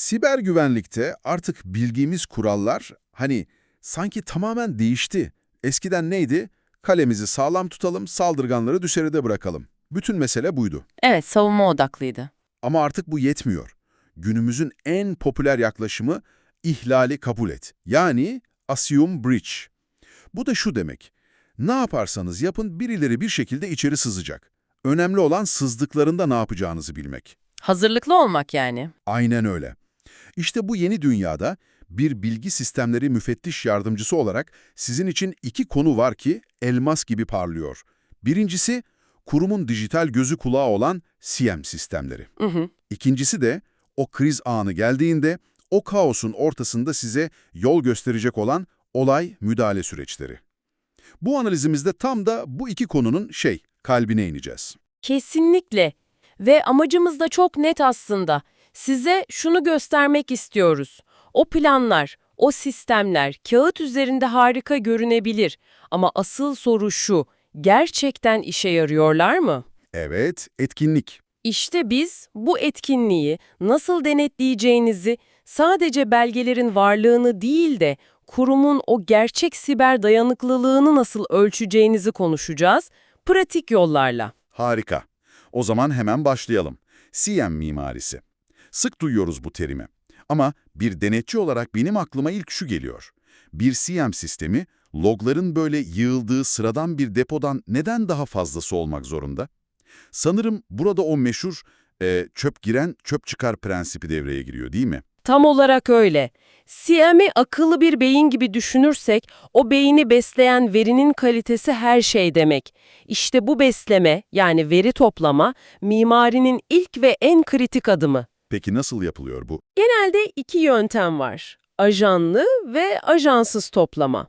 Siber güvenlikte artık bildiğimiz kurallar hani sanki tamamen değişti. Eskiden neydi? Kalemizi sağlam tutalım, saldırganları dışarıda bırakalım. Bütün mesele buydu. Evet, savunma odaklıydı. Ama artık bu yetmiyor. Günümüzün en popüler yaklaşımı ihlali kabul et. Yani assume breach. Bu da şu demek. Ne yaparsanız yapın birileri bir şekilde içeri sızacak. Önemli olan sızdıklarında ne yapacağınızı bilmek. Hazırlıklı olmak yani. Aynen öyle. İşte bu yeni dünyada bir bilgi sistemleri müfettiş yardımcısı olarak sizin için iki konu var ki elmas gibi parlıyor. Birincisi, kurumun dijital gözü kulağı olan CM sistemleri. Hı hı. İkincisi de o kriz anı geldiğinde o kaosun ortasında size yol gösterecek olan olay müdahale süreçleri. Bu analizimizde tam da bu iki konunun şey, kalbine ineceğiz. Kesinlikle. Ve amacımız da çok net aslında. Size şunu göstermek istiyoruz. O planlar, o sistemler kağıt üzerinde harika görünebilir. Ama asıl soru şu, gerçekten işe yarıyorlar mı? Evet, etkinlik. İşte biz bu etkinliği nasıl denetleyeceğinizi sadece belgelerin varlığını değil de kurumun o gerçek siber dayanıklılığını nasıl ölçeceğinizi konuşacağız, pratik yollarla. Harika. O zaman hemen başlayalım. CM mimarisi. Sık duyuyoruz bu terimi. Ama bir denetçi olarak benim aklıma ilk şu geliyor. Bir CM sistemi, logların böyle yığıldığı sıradan bir depodan neden daha fazlası olmak zorunda? Sanırım burada o meşhur e, çöp giren çöp çıkar prensibi devreye giriyor değil mi? Tam olarak öyle. CM'i akıllı bir beyin gibi düşünürsek, o beyni besleyen verinin kalitesi her şey demek. İşte bu besleme, yani veri toplama, mimarinin ilk ve en kritik adımı. Peki nasıl yapılıyor bu? Genelde iki yöntem var. Ajanlı ve ajansız toplama.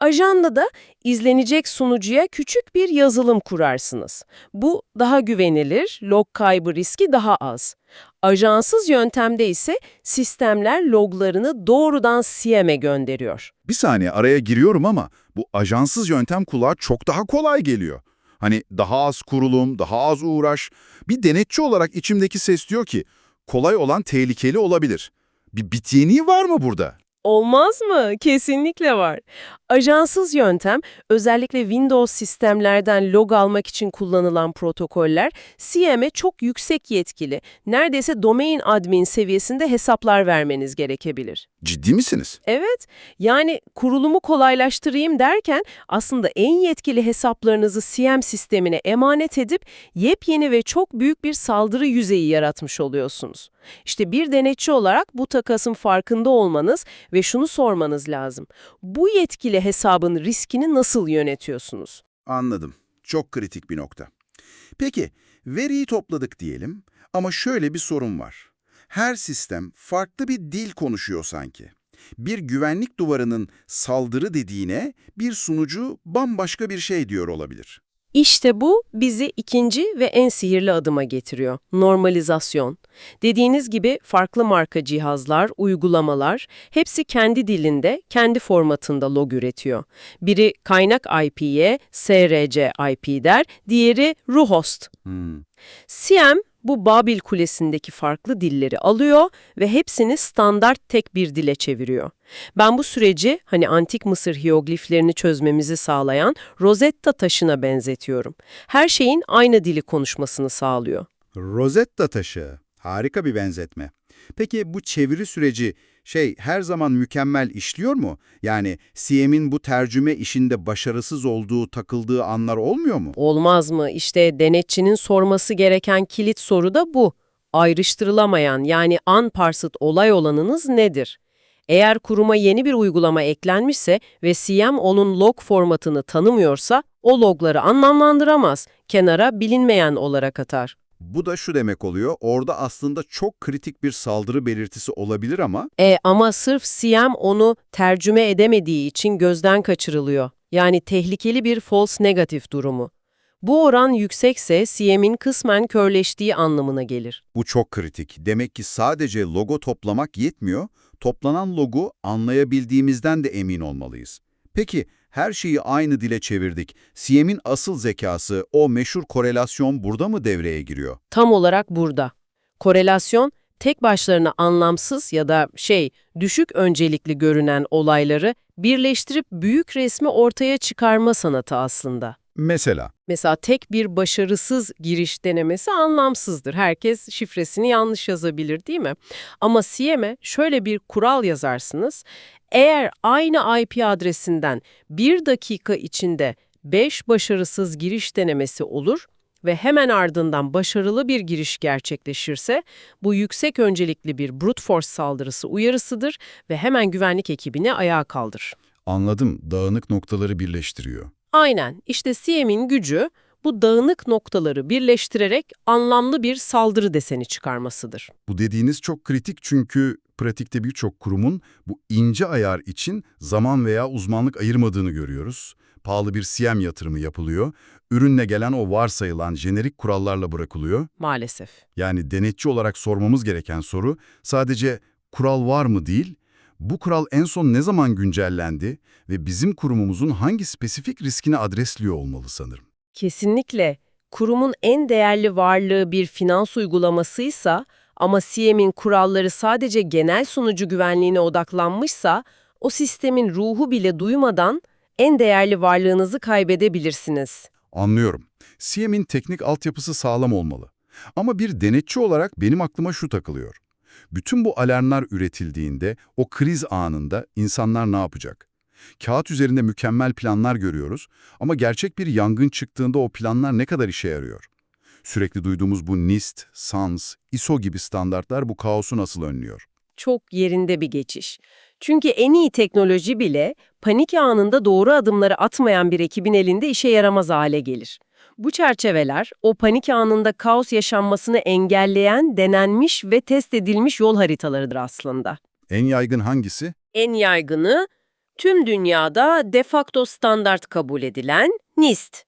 Ajanla da izlenecek sunucuya küçük bir yazılım kurarsınız. Bu daha güvenilir, log kaybı riski daha az. Ajansız yöntemde ise sistemler loglarını doğrudan CM'e gönderiyor. Bir saniye araya giriyorum ama bu ajansız yöntem kulağa çok daha kolay geliyor. Hani daha az kurulum, daha az uğraş. Bir denetçi olarak içimdeki ses diyor ki kolay olan tehlikeli olabilir. Bir bit yeniği var mı burada? Olmaz mı? Kesinlikle var. Ajansız yöntem, özellikle Windows sistemlerden log almak için kullanılan protokoller, CM'e çok yüksek yetkili, neredeyse domain admin seviyesinde hesaplar vermeniz gerekebilir. Ciddi misiniz? Evet, yani kurulumu kolaylaştırayım derken aslında en yetkili hesaplarınızı CM sistemine emanet edip yepyeni ve çok büyük bir saldırı yüzeyi yaratmış oluyorsunuz. İşte bir denetçi olarak bu takasın farkında olmanız ve şunu sormanız lazım. Bu yetkili hesabın riskini nasıl yönetiyorsunuz? Anladım. Çok kritik bir nokta. Peki, veriyi topladık diyelim ama şöyle bir sorun var. Her sistem farklı bir dil konuşuyor sanki. Bir güvenlik duvarının saldırı dediğine bir sunucu bambaşka bir şey diyor olabilir. İşte bu bizi ikinci ve en sihirli adıma getiriyor. Normalizasyon. Dediğiniz gibi farklı marka cihazlar, uygulamalar hepsi kendi dilinde, kendi formatında log üretiyor. Biri kaynak IP'ye SRC IP der, diğeri ruhost. Hmm. CM bu Babil Kulesi'ndeki farklı dilleri alıyor ve hepsini standart tek bir dile çeviriyor. Ben bu süreci hani antik Mısır hiyogliflerini çözmemizi sağlayan Rosetta taşına benzetiyorum. Her şeyin aynı dili konuşmasını sağlıyor. Rosetta taşı. Harika bir benzetme. Peki bu çeviri süreci şey her zaman mükemmel işliyor mu? Yani CM'in bu tercüme işinde başarısız olduğu, takıldığı anlar olmuyor mu? Olmaz mı? İşte denetçinin sorması gereken kilit soru da bu. Ayrıştırılamayan yani unparsed olay olanınız nedir? Eğer kuruma yeni bir uygulama eklenmişse ve CM onun log formatını tanımıyorsa o logları anlamlandıramaz, kenara bilinmeyen olarak atar. Bu da şu demek oluyor, orada aslında çok kritik bir saldırı belirtisi olabilir ama E ama sırf CM onu tercüme edemediği için gözden kaçırılıyor. Yani tehlikeli bir false negatif durumu. Bu oran yüksekse CM'in kısmen körleştiği anlamına gelir. bu çok kritik. Demek ki sadece logo toplamak yetmiyor, toplanan logu anlayabildiğimizden de emin olmalıyız. Peki, her şeyi aynı dile çevirdik. CM'in asıl zekası, o meşhur korelasyon burada mı devreye giriyor? Tam olarak burada. Korelasyon, tek başlarına anlamsız ya da şey düşük öncelikli görünen olayları birleştirip büyük resmi ortaya çıkarma sanatı aslında. Mesela, Mesela tek bir başarısız giriş denemesi anlamsızdır. Herkes şifresini yanlış yazabilir değil mi? Ama CM'e şöyle bir kural yazarsınız. Eğer aynı IP adresinden bir dakika içinde 5 başarısız giriş denemesi olur ve hemen ardından başarılı bir giriş gerçekleşirse bu yüksek öncelikli bir brute force saldırısı uyarısıdır ve hemen güvenlik ekibini ayağa kaldır. anladım, dağınık noktaları birleştiriyor. Aynen. İşte CM'in gücü bu dağınık noktaları birleştirerek anlamlı bir saldırı deseni çıkarmasıdır. Bu dediğiniz çok kritik çünkü pratikte birçok kurumun bu ince ayar için zaman veya uzmanlık ayırmadığını görüyoruz. Pahalı bir CM yatırımı yapılıyor, ürünle gelen o varsayılan jenerik kurallarla bırakılıyor. Maalesef. Yani denetçi olarak sormamız gereken soru sadece kural var mı değil, bu kural en son ne zaman güncellendi ve bizim kurumumuzun hangi spesifik riskini adresliyor olmalı sanırım. Kesinlikle. Kurumun en değerli varlığı bir finans uygulamasıysa ama CM'in kuralları sadece genel sunucu güvenliğine odaklanmışsa o sistemin ruhu bile duymadan en değerli varlığınızı kaybedebilirsiniz. Anlıyorum. CM'in teknik altyapısı sağlam olmalı. Ama bir denetçi olarak benim aklıma şu takılıyor. Bütün bu alarmlar üretildiğinde, o kriz anında insanlar ne yapacak? Kağıt üzerinde mükemmel planlar görüyoruz ama gerçek bir yangın çıktığında o planlar ne kadar işe yarıyor? Sürekli duyduğumuz bu NIST, SANS, ISO gibi standartlar bu kaosu nasıl önlüyor? Çok yerinde bir geçiş. Çünkü en iyi teknoloji bile panik anında doğru adımları atmayan bir ekibin elinde işe yaramaz hale gelir. Bu çerçeveler o panik anında kaos yaşanmasını engelleyen, denenmiş ve test edilmiş yol haritalarıdır aslında. En yaygın hangisi? En yaygını tüm dünyada de facto standart kabul edilen NIST.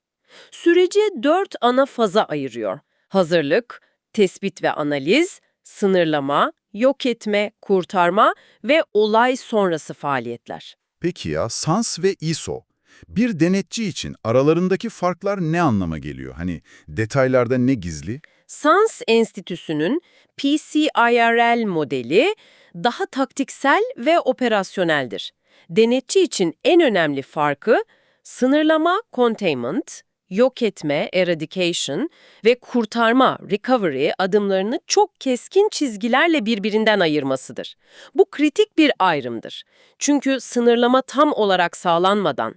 Süreci dört ana faza ayırıyor. Hazırlık, tespit ve analiz, sınırlama, yok etme, kurtarma ve olay sonrası faaliyetler. Peki ya SANS ve ISO? Bir denetçi için aralarındaki farklar ne anlama geliyor? Hani detaylarda ne gizli? SANS Enstitüsü'nün PCIRL modeli daha taktiksel ve operasyoneldir. Denetçi için en önemli farkı sınırlama containment, yok etme eradication ve kurtarma recovery adımlarını çok keskin çizgilerle birbirinden ayırmasıdır. Bu kritik bir ayrımdır. Çünkü sınırlama tam olarak sağlanmadan,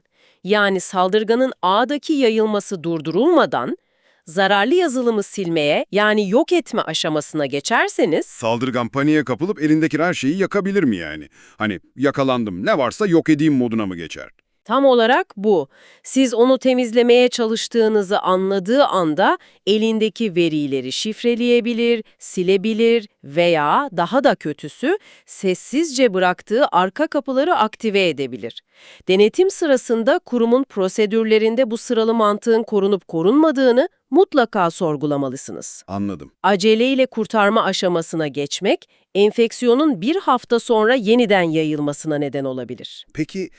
yani saldırganın ağdaki yayılması durdurulmadan, zararlı yazılımı silmeye yani yok etme aşamasına geçerseniz Saldırgan paniğe kapılıp elindeki her şeyi yakabilir mi yani? Hani yakalandım ne varsa yok edeyim moduna mı geçer? Tam olarak bu. Siz onu temizlemeye çalıştığınızı anladığı anda elindeki verileri şifreleyebilir, silebilir veya daha da kötüsü sessizce bıraktığı arka kapıları aktive edebilir. Denetim sırasında kurumun prosedürlerinde bu sıralı mantığın korunup korunmadığını mutlaka sorgulamalısınız. Anladım. aceleyle kurtarma aşamasına geçmek, enfeksiyonun bir hafta sonra yeniden yayılmasına neden olabilir. Peki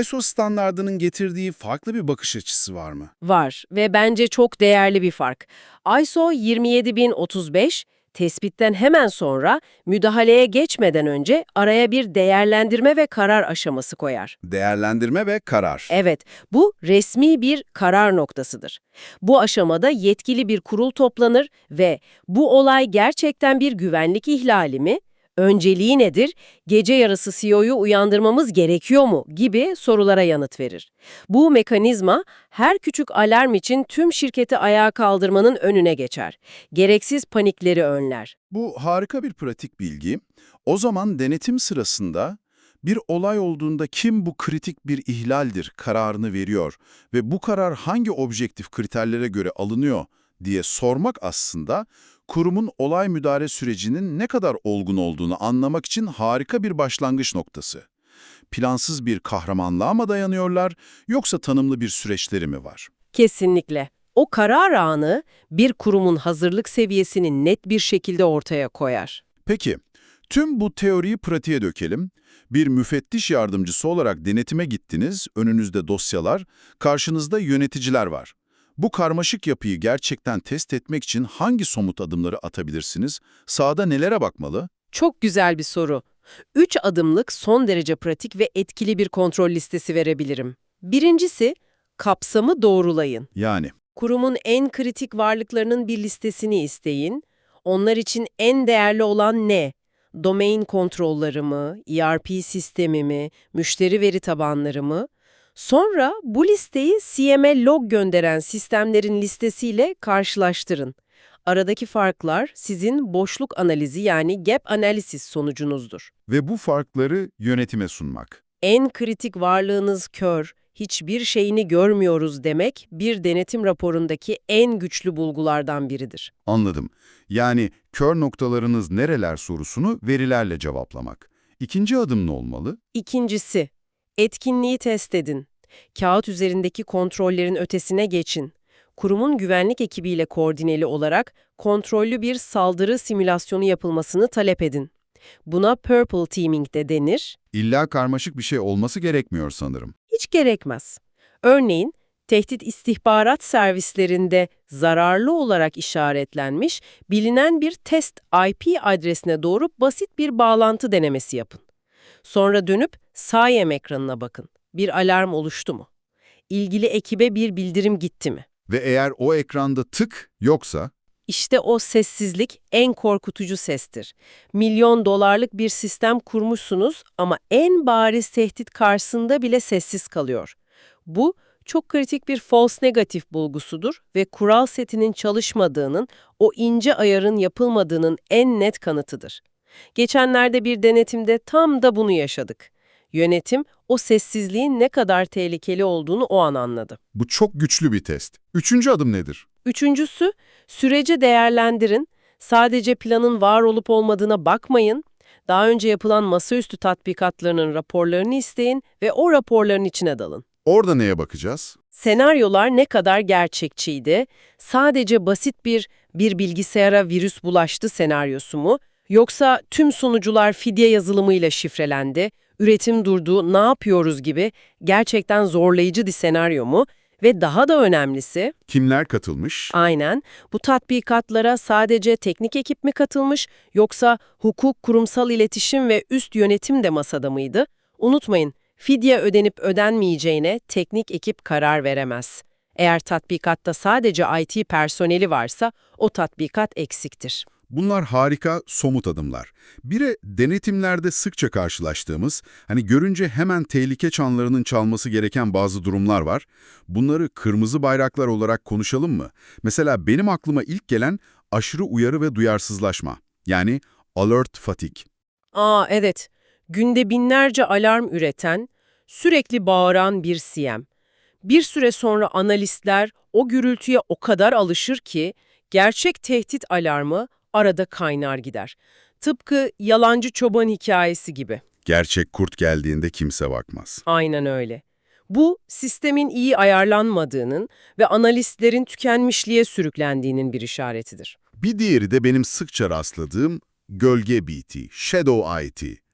ISO standardının getirdiği farklı bir bakış açısı var mı? Var ve bence çok değerli bir fark. ISO 27035, tespitten hemen sonra müdahaleye geçmeden önce araya bir değerlendirme ve karar aşaması koyar. Değerlendirme ve karar. Evet, bu resmi bir karar noktasıdır. Bu aşamada yetkili bir kurul toplanır ve bu olay gerçekten bir güvenlik ihlali mi? Önceliği nedir? Gece yarısı CEO'yu uyandırmamız gerekiyor mu? gibi sorulara yanıt verir. Bu mekanizma her küçük alarm için tüm şirketi ayağa kaldırmanın önüne geçer. Gereksiz panikleri önler. Bu harika bir pratik bilgi. O zaman denetim sırasında bir olay olduğunda kim bu kritik bir ihlaldir kararını veriyor ve bu karar hangi objektif kriterlere göre alınıyor diye sormak aslında kurumun olay müdahale sürecinin ne kadar olgun olduğunu anlamak için harika bir başlangıç noktası. Plansız bir kahramanlığa mı dayanıyorlar yoksa tanımlı bir süreçleri mi var? Kesinlikle. O karar anı bir kurumun hazırlık seviyesini net bir şekilde ortaya koyar. Peki, tüm bu teoriyi pratiğe dökelim. Bir müfettiş yardımcısı olarak denetime gittiniz, önünüzde dosyalar, karşınızda yöneticiler var. Bu karmaşık yapıyı gerçekten test etmek için hangi somut adımları atabilirsiniz? Sahada nelere bakmalı? Çok güzel bir soru. 3 adımlık son derece pratik ve etkili bir kontrol listesi verebilirim. Birincisi, kapsamı doğrulayın. Yani Kurumun en kritik varlıklarının bir listesini isteyin. Onlar için en değerli olan ne? Domain kontrolleri mi, ERP sistemi mi, müşteri veri tabanları mı? Sonra bu listeyi CM'e log gönderen sistemlerin listesiyle karşılaştırın. Aradaki farklar sizin boşluk analizi yani gap analysis sonucunuzdur. ve bu farkları yönetime sunmak. En kritik varlığınız kör, hiçbir şeyini görmüyoruz demek bir denetim raporundaki en güçlü bulgulardan biridir. Anladım. Yani kör noktalarınız nereler sorusunu verilerle cevaplamak. İkinci adım ne olmalı? İkincisi, etkinliği test edin. Kağıt üzerindeki kontrollerin ötesine geçin. Kurumun güvenlik ekibiyle koordineli olarak kontrollü bir saldırı simülasyonu yapılmasını talep edin. Buna Purple Teaming de denir. İlla karmaşık bir şey olması gerekmiyor sanırım. Hiç gerekmez. Örneğin, tehdit istihbarat servislerinde zararlı olarak işaretlenmiş bilinen bir test IP adresine doğru basit bir bağlantı denemesi yapın. Sonra dönüp SIEM ekranına bakın. Bir alarm oluştu mu? İlgili ekibe bir bildirim gitti mi? Ve eğer o ekranda tık yoksa, İşte o sessizlik en korkutucu sestir. Milyon dolarlık bir sistem kurmuşsunuz ama en bariz tehdit karşısında bile sessiz kalıyor. Bu çok kritik bir false negatif bulgusudur ve kural setinin çalışmadığının, o ince ayarın yapılmadığının en net kanıtıdır. Geçenlerde bir denetimde tam da bunu yaşadık. Yönetim o sessizliğin ne kadar tehlikeli olduğunu o an anladı. bu çok güçlü bir test. Üçüncü adım nedir? Üçüncüsü, süreci değerlendirin. Sadece planın var olup olmadığına bakmayın. Daha önce yapılan masaüstü tatbikatlarının raporlarını isteyin ve o raporların içine dalın. Orada neye bakacağız? Senaryolar ne kadar gerçekçiydi? Sadece basit bir bir bilgisayara virüs bulaştı senaryosu mu? Yoksa tüm sunucular fidye yazılımıyla şifrelendi, üretim durdu, ne yapıyoruz gibi gerçekten zorlayıcı bir senaryo mu? Ve daha da önemlisi, Kimler katılmış? Aynen. Bu tatbikatlara sadece teknik ekip mi katılmış yoksa hukuk, kurumsal iletişim ve üst yönetim de masada mıydı? Unutmayın, fidye ödenip ödenmeyeceğine teknik ekip karar veremez. Eğer tatbikatta sadece IT personeli varsa o tatbikat eksiktir. Bunlar harika, somut adımlar. Bire denetimlerde sıkça karşılaştığımız, hani görünce hemen tehlike çanlarının çalması gereken bazı durumlar var. Bunları kırmızı bayraklar olarak konuşalım mı? Mesela benim aklıma ilk gelen aşırı uyarı ve duyarsızlaşma. Yani alert fatigue. Aa evet, günde binlerce alarm üreten, sürekli bağıran bir CM. Bir süre sonra analistler o gürültüye o kadar alışır ki gerçek tehdit alarmı arada kaynar gider. Tıpkı yalancı çoban hikayesi gibi. Gerçek kurt geldiğinde kimse bakmaz. Aynen öyle. Bu, sistemin iyi ayarlanmadığının ve analistlerin tükenmişliğe sürüklendiğinin bir işaretidir. Bir diğeri de benim sıkça rastladığım gölge BT, Shadow IT.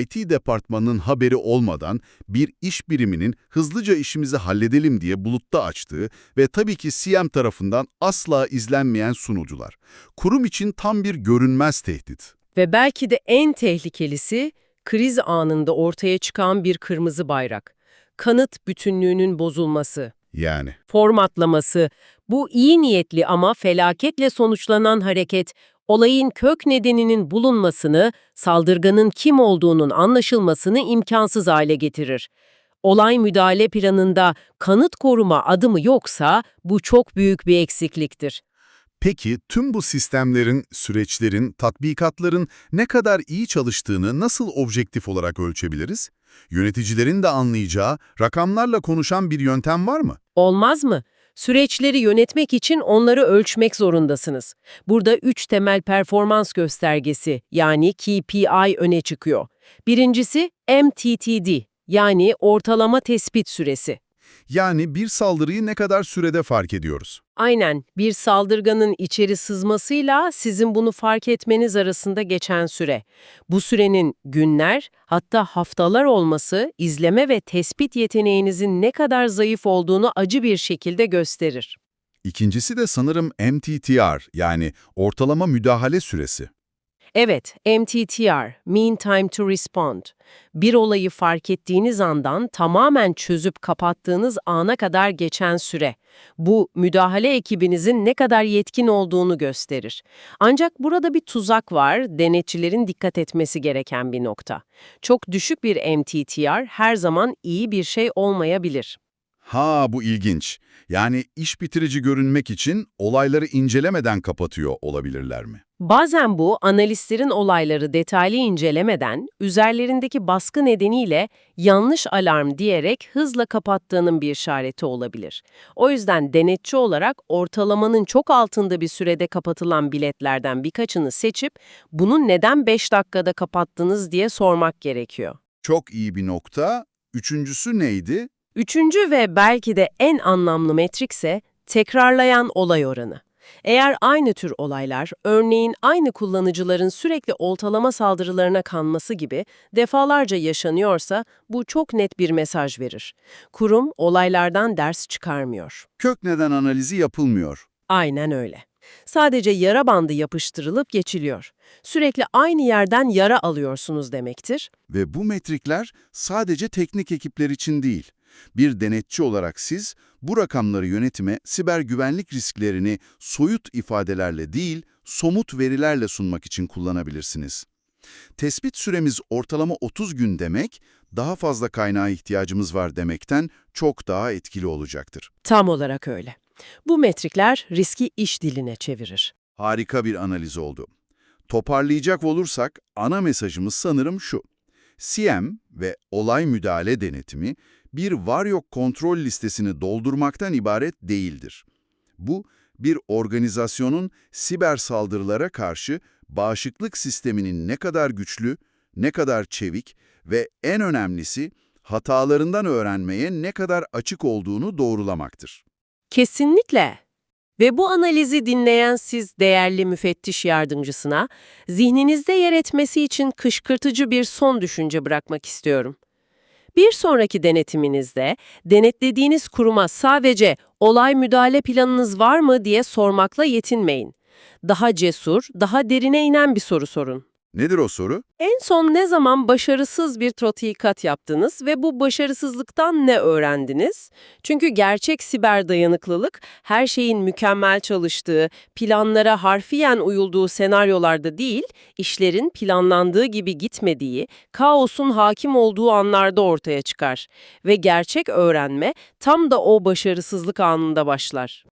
IT departmanının haberi olmadan bir iş biriminin hızlıca işimizi halledelim diye bulutta açtığı ve tabii ki CM tarafından asla izlenmeyen sunucular. Kurum için tam bir görünmez tehdit. Ve belki de en tehlikelisi kriz anında ortaya çıkan bir kırmızı bayrak. Kanıt bütünlüğünün bozulması, Yani formatlaması, bu iyi niyetli ama felaketle sonuçlanan hareket, olayın kök nedeninin bulunmasını, saldırganın kim olduğunun anlaşılmasını imkansız hale getirir. Olay müdahale planında kanıt koruma adımı yoksa bu çok büyük bir eksikliktir. Peki tüm bu sistemlerin, süreçlerin, tatbikatların ne kadar iyi çalıştığını nasıl objektif olarak ölçebiliriz? Yöneticilerin de anlayacağı, rakamlarla konuşan bir yöntem var mı? Olmaz mı? Süreçleri yönetmek için onları ölçmek zorundasınız. Burada üç temel performans göstergesi yani KPI öne çıkıyor. Birincisi MTTD yani ortalama tespit süresi. Yani bir saldırıyı ne kadar sürede fark ediyoruz? Aynen bir saldırganın içeri sızmasıyla sizin bunu fark etmeniz arasında geçen süre. Bu sürenin günler hatta haftalar olması izleme ve tespit yeteneğinizin ne kadar zayıf olduğunu acı bir şekilde gösterir. İkincisi de sanırım MTTR yani ortalama müdahale süresi. Evet, MTTR, Mean Time to Respond. Bir olayı fark ettiğiniz andan tamamen çözüp kapattığınız ana kadar geçen süre. Bu, müdahale ekibinizin ne kadar yetkin olduğunu gösterir. Ancak burada bir tuzak var, denetçilerin dikkat etmesi gereken bir nokta. Çok düşük bir MTTR her zaman iyi bir şey olmayabilir. Ha bu ilginç. Yani iş bitirici görünmek için olayları incelemeden kapatıyor olabilirler mi? Bazen bu, analistlerin olayları detaylı incelemeden, üzerlerindeki baskı nedeniyle yanlış alarm diyerek hızla kapattığının bir işareti olabilir. O yüzden denetçi olarak ortalamanın çok altında bir sürede kapatılan biletlerden birkaçını seçip, bunu neden 5 dakikada kapattınız diye sormak gerekiyor. Çok iyi bir nokta. Üçüncüsü neydi? Üçüncü ve belki de en anlamlı metrikse tekrarlayan olay oranı. Eğer aynı tür olaylar, örneğin aynı kullanıcıların sürekli oltalama saldırılarına kanması gibi defalarca yaşanıyorsa bu çok net bir mesaj verir. Kurum olaylardan ders çıkarmıyor. Kök neden analizi yapılmıyor. Aynen öyle. Sadece yara bandı yapıştırılıp geçiliyor. Sürekli aynı yerden yara alıyorsunuz demektir. Ve bu metrikler sadece teknik ekipler için değil. Bir denetçi olarak siz bu rakamları yönetime siber güvenlik risklerini soyut ifadelerle değil, somut verilerle sunmak için kullanabilirsiniz. Tespit süremiz ortalama 30 gün demek, daha fazla kaynağa ihtiyacımız var demekten çok daha etkili olacaktır. Tam olarak öyle. Bu metrikler riski iş diline çevirir. Harika bir analiz oldu. Toparlayacak olursak ana mesajımız sanırım şu. CM ve olay müdahale denetimi bir var yok kontrol listesini doldurmaktan ibaret değildir. Bu, bir organizasyonun siber saldırılara karşı bağışıklık sisteminin ne kadar güçlü, ne kadar çevik ve en önemlisi hatalarından öğrenmeye ne kadar açık olduğunu doğrulamaktır. Kesinlikle. Ve bu analizi dinleyen siz değerli müfettiş yardımcısına, zihninizde yer etmesi için kışkırtıcı bir son düşünce bırakmak istiyorum. Bir sonraki denetiminizde, denetlediğiniz kuruma sadece olay müdahale planınız var mı diye sormakla yetinmeyin. Daha cesur, daha derine inen bir soru sorun. Nedir o soru? En son ne zaman başarısız bir tatbikat yaptınız ve bu başarısızlıktan ne öğrendiniz? Çünkü gerçek siber dayanıklılık her şeyin mükemmel çalıştığı, planlara harfiyen uyulduğu senaryolarda değil, işlerin planlandığı gibi gitmediği, kaosun hakim olduğu anlarda ortaya çıkar. Ve gerçek öğrenme tam da o başarısızlık anında başlar.